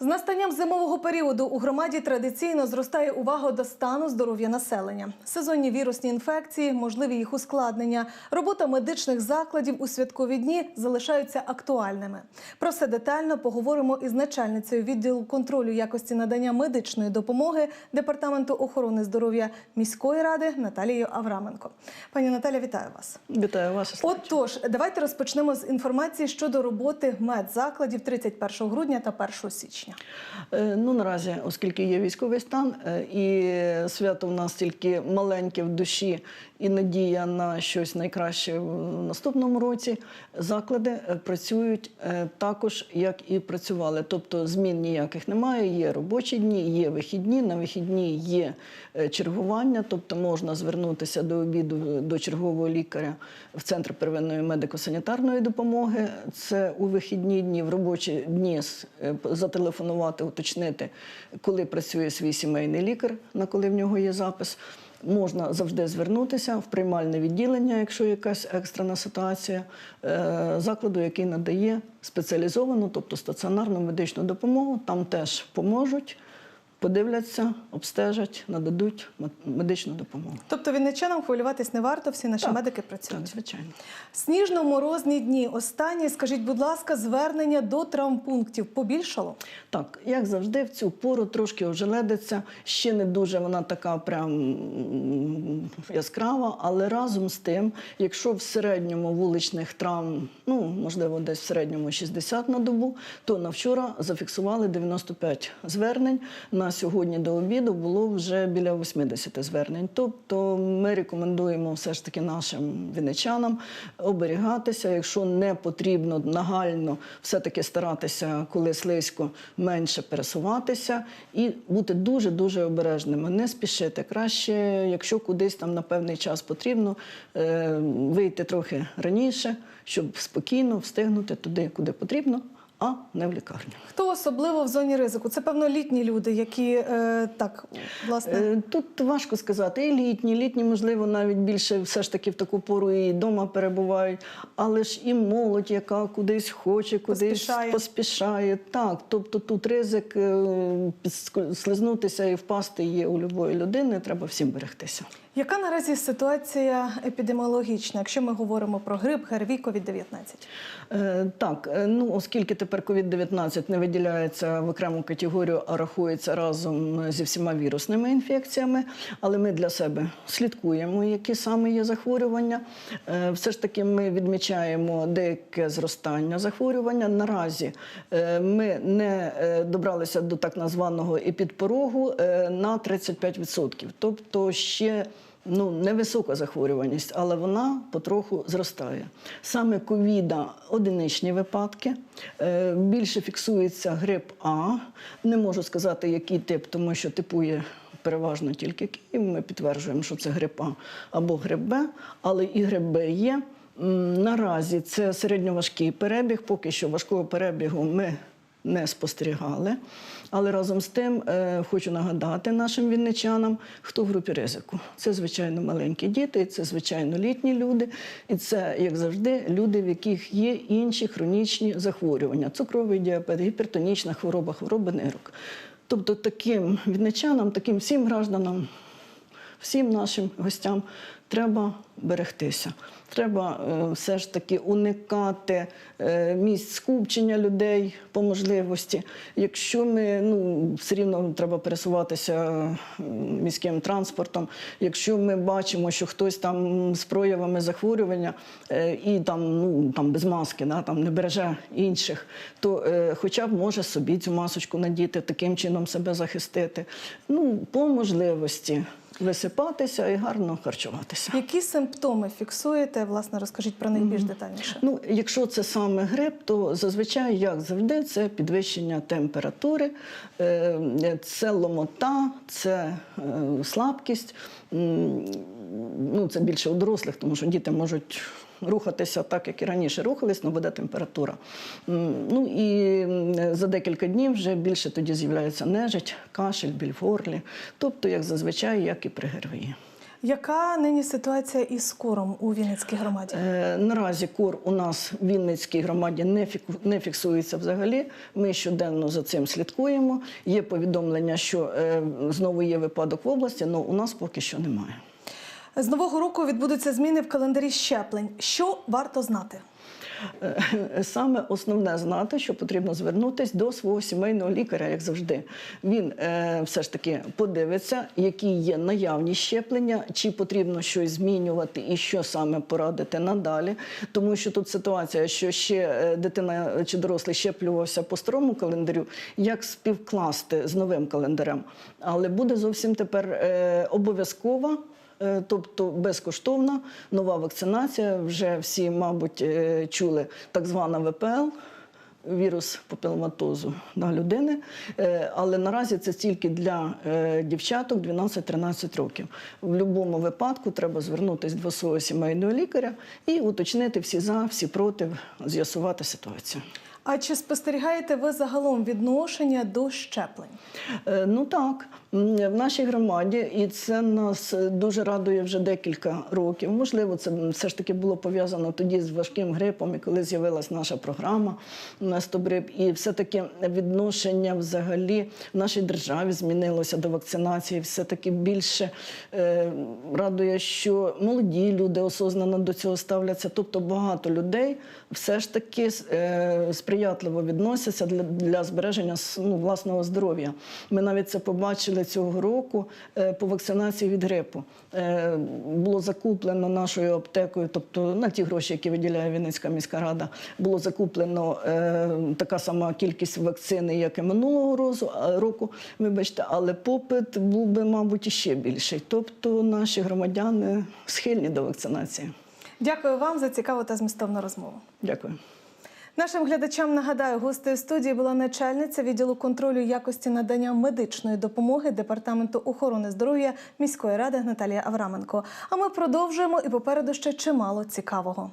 З настанням зимового періоду у громаді традиційно зростає увага до стану здоров'я населення. Сезонні вірусні інфекції, можливі їх ускладнення, робота медичних закладів у святкові дні залишаються актуальними. Про все детально поговоримо із начальницею відділу контролю якості надання медичної допомоги департаменту охорони здоров'я міської ради Наталією Авраменко. Пані Наталя, вітаю вас. Вітаю вас. Отож, давайте розпочнемо з інформації щодо роботи медзакладів 31 грудня та 1 січня. Е, Ну наразі, оскільки є військовий стан, е, і свято в нас тільки маленьке в душі і надія на щось найкраще в наступному році. Заклади е, працюють також, як і працювали. Тобто змін ніяких немає. Є робочі дні, є вихідні. На вихідні є чергування, тобто можна звернутися до обіду до чергового лікаря в центр первинної медико-санітарної допомоги. Це у вихідні дні, в робочі дні е, п- зателефонувати, уточнити, коли працює свій сімейний лікар, на коли в нього є запис. Можна завжди звернутися в приймальне відділення, якщо якась екстрена ситуація, е, закладу, який надає спеціалізовану, тобто стаціонарну медичну допомогу. Там теж поможуть, подивляться, обстежать, нададуть медичну допомогу. Тобто вінничанам хвилюватись не варто, всі наші Так, медики Так, працюють. звичайно. Сніжно-морозні дні. Останні, скажіть, будь ласка, звернення до травмпунктів побільшало? Так, як завжди, в цю пору трошки ожеледиться. Ще не дуже вона така прям яскрава, але разом з тим, якщо в середньому вуличних травм, ну можливо, десь в середньому 60 на добу, то на вчора зафіксували 95 звернень. На сьогодні до обіду було вже біля 80 звернень. Тобто ми рекомендуємо все ж таки нашим вінничанам оберігатися, якщо не потрібно нагально, все-таки старатися, коли слизько, менше пересуватися і бути дуже дуже обережними, не спішити. Краще, якщо кудись там на певний час потрібно, е, вийти трохи раніше, щоб спокійно встигнути туди, куди потрібно, а не в лікарню. Хто особливо в зоні ризику? Це певно літні люди, які е, так власне. Е, Тут важко сказати. І літні, літні, можливо, навіть більше все ж таки в таку пору і вдома перебувають, але ж і молодь, яка кудись хоче, кудись Поспішає. поспішає. Так, тобто тут ризик е, підслизнутися і впасти є у будь-якої людини. Треба всім берегтися. Яка наразі ситуація епідеміологічна, якщо ми говоримо про грип, ГРВІ, COVID-19? Е, Так, е, ну оскільки тепер COVID-19 не виділяється в окрему категорію, а рахується разом зі всіма вірусними інфекціями, але ми для себе слідкуємо, які саме є захворювання. Е, Все ж таки, ми відмічаємо деяке зростання захворювання. Наразі е, ми не е, добралися до так названого епідпорогу на 35%. Тобто ще ну, невисока захворюваність, але вона потроху зростає. Саме ковіда одиничні випадки. Е, Більше фіксується грип А. Не можу сказати, який тип, тому що типує переважно тільки Київ. Ми підтверджуємо, що це грип А або грип Б, але і грип Б є. Наразі це середньоважкий перебіг. Поки що важкого перебігу ми не спостерігали. Але разом з тим е, хочу нагадати нашим вінничанам, хто в групі ризику. Це, звичайно, маленькі діти, це, звичайно, літні люди. І це, як завжди, люди, в яких є інші хронічні захворювання: цукровий діабет, гіпертонічна хвороба, хвороба нирок. Тобто таким вінничанам, таким всім гражданам всім нашим гостям треба берегтися. Треба е, все ж таки уникати е, місць скупчення людей по можливості. Якщо ми ну все рівно треба пересуватися е, міським транспортом. Якщо ми бачимо, що хтось там з проявами захворювання і там ну там без маски, да, там не береже інших, то хоча б може собі цю масочку надіти, таким чином себе захистити. Ну, по можливості висипатися і гарно харчуватися. Які симптоми фіксуєте? Власне, розкажіть про них більш детальніше. Ну, якщо це саме грип, то зазвичай, як завжди, це підвищення температури, е, це ломота, це е, слабкість. Ну, це більше у дорослих, тому що діти можуть рухатися так, як і раніше рухались, але буде температура. Ну і за декілька днів вже більше тоді з'являється нежить, кашель, біль в горлі. Тобто, як зазвичай, як і при ГРВІ. Яка нині ситуація із кором у Вінницькій громаді? Е, Наразі кор у нас в Вінницькій громаді не не фіксується взагалі. Ми щоденно за цим слідкуємо. Є повідомлення, що е, знову є випадок в області, але у нас поки що немає. З нового року відбудуться зміни в календарі щеплень. Що варто знати? Е, Саме основне знати, що потрібно звернутися до свого сімейного лікаря, як завжди. Він е, все ж таки подивиться, які є наявні щеплення, чи потрібно щось змінювати і що саме порадити надалі. Тому що тут ситуація, що ще е, дитина чи дорослий щеплювався по старому календарю, як співкласти з новим календарем. Але буде зовсім тепер е, обов'язкова. Е, Тобто безкоштовна нова вакцинація. Вже всі, мабуть, е, чули так звана ВПЛ. Вірус папіломатозу на людини, Е, але наразі це тільки для дівчаток 12-13 років. В будь-якому випадку треба звернутися до свого сімейного лікаря і уточнити всі за, всі проти, з'ясувати ситуацію. А чи спостерігаєте ви загалом відношення до щеплень? Ну так, в нашій громаді, і це нас е, дуже радує вже декілька років. Можливо, це все ж таки було пов'язано тоді з важким грипом, і коли з'явилась наша програма «Стоп-грип». І все-таки відношення взагалі в нашій державі змінилося до вакцинації. Все-таки більше е, радує, що молоді люди осознано до цього ставляться. Тобто багато людей все ж таки е, сприятливо відносяться для, для збереження ну, власного здоров'я. Ми навіть це побачили цього року е, по вакцинації від грипу. Е, Було закуплено нашою аптекою, тобто на ті гроші, які виділяє Вінницька міська рада, було закуплено е, така сама кількість вакцини, як і минулого року, вибачте, але попит був би, мабуть, іще більший. Тобто наші громадяни схильні до вакцинації. Дякую вам за цікаву та змістовну розмову. Дякую. Нашим глядачам нагадаю, гостею студії була начальниця відділу контролю якості надання медичної допомоги департаменту охорони здоров'я міської ради Наталія Авраменко. А ми продовжуємо і попереду ще чимало цікавого.